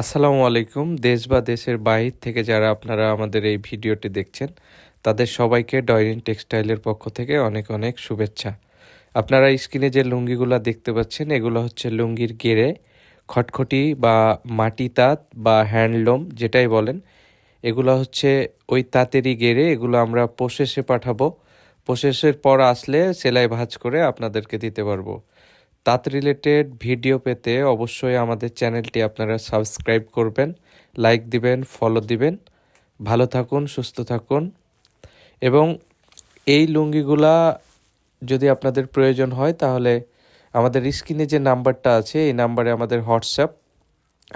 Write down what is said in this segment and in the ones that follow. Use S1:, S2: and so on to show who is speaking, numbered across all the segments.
S1: আসসালামু আলাইকুম, দেশ বা দেশের বাইরে থেকে যারা আপনারা আমাদের এই ভিডিওটি দেখছেন, তাদের সবাইকে ডয়রিন টেক্সটাইলের পক্ষ থেকে অনেক অনেক শুভেচ্ছা। আপনারা স্ক্রিনে যে লুঙ্গিগুলো দেখতে পাচ্ছেন, এগুলো হচ্ছে লুঙ্গির গেরে খটখটি বা মাটি তাঁত বা হ্যান্ডলুম যেটাই বলেন। এগুলো হচ্ছে ওই তাঁতেরই গেরে এগুলো আমরা প্রসেসে পাঠাবো। প্রসেসের পর আসলে সেলাই ভাঁজ করে আপনাদেরকে দিতে পারব। তাঁত রিলেটেড ভিডিও পেতে অবশ্যই আমাদের চ্যানেলটি আপনারা সাবস্ক্রাইব করবেন লাইক দিবেন ফলো দিবেন। ভালো থাকুন, সুস্থ থাকুন। এবং এই লুঙ্গিগুলা যদি আপনাদের প্রয়োজন হয় তাহলে আমাদের স্ক্রিনে যে নাম্বারটা আছে, এই নাম্বারে আমাদের হোয়াটসঅ্যাপ,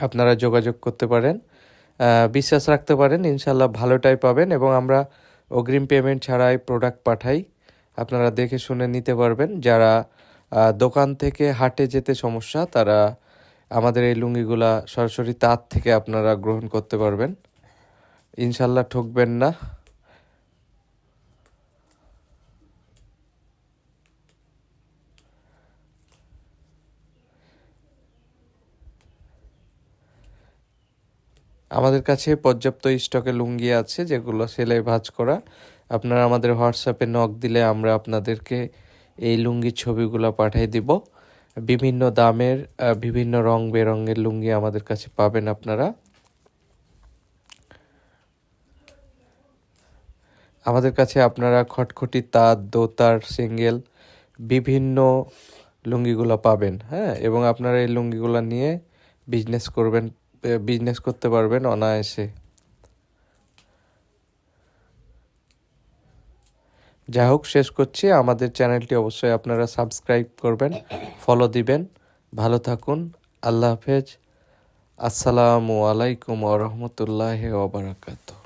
S1: আপনারা যোগাযোগ করতে পারেন। বিশ্বাস রাখতে পারেন ইনশাল্লাহ ভালোটাই পাবেন এবং আমরা অগ্রিম পেমেন্ট ছাড়াই প্রোডাক্ট পাঠাই। আপনারা দেখে শুনে নিতে পারবেন। যারা দোকান থেকে হাটে যেতে সমস্যা, তারা আমাদের এই লুঙ্গিগুলা সরাসরি তাঁত থেকে আপনারা গ্রহণ করতে পারবেন। ইনশাল্লাহ ঠকবেন না। আমাদের কাছে পর্যাপ্ত স্টকে লুঙ্গি আছে, যেগুলো সেলাই ভাঁজ করা। আপনারা আমাদের হোয়াটসঅ্যাপে নক দিলে আমরা আপনাদেরকে এই লুঙ্গির ছবিগুলো পাঠিয়ে দিব। বিভিন্ন দামের বিভিন্ন রং বেরঙের লুঙ্গি আমাদের কাছে পাবেন আপনারা। আমাদের কাছে আপনারা খটখটি, তাঁত, দোতার, সিঙ্গেল বিভিন্ন লুঙ্গিগুলো পাবেন হ্যাঁ? এবং আপনারা এই লুঙ্গিগুলো নিয়ে বিজনেস করবেন বিজনেস করতে পারবেন অনায়াসে। যাই হোক, শেষ করছি। আমাদের চ্যানেলটি অবশ্যই আপনারা সাবস্ক্রাইব করবেন, ফলো দিবেন। ভালো থাকুন, আল্লাহ হাফেজ। আসসালামু আলাইকুম ওরহমতুল্লাহ ওবরাকাতুহ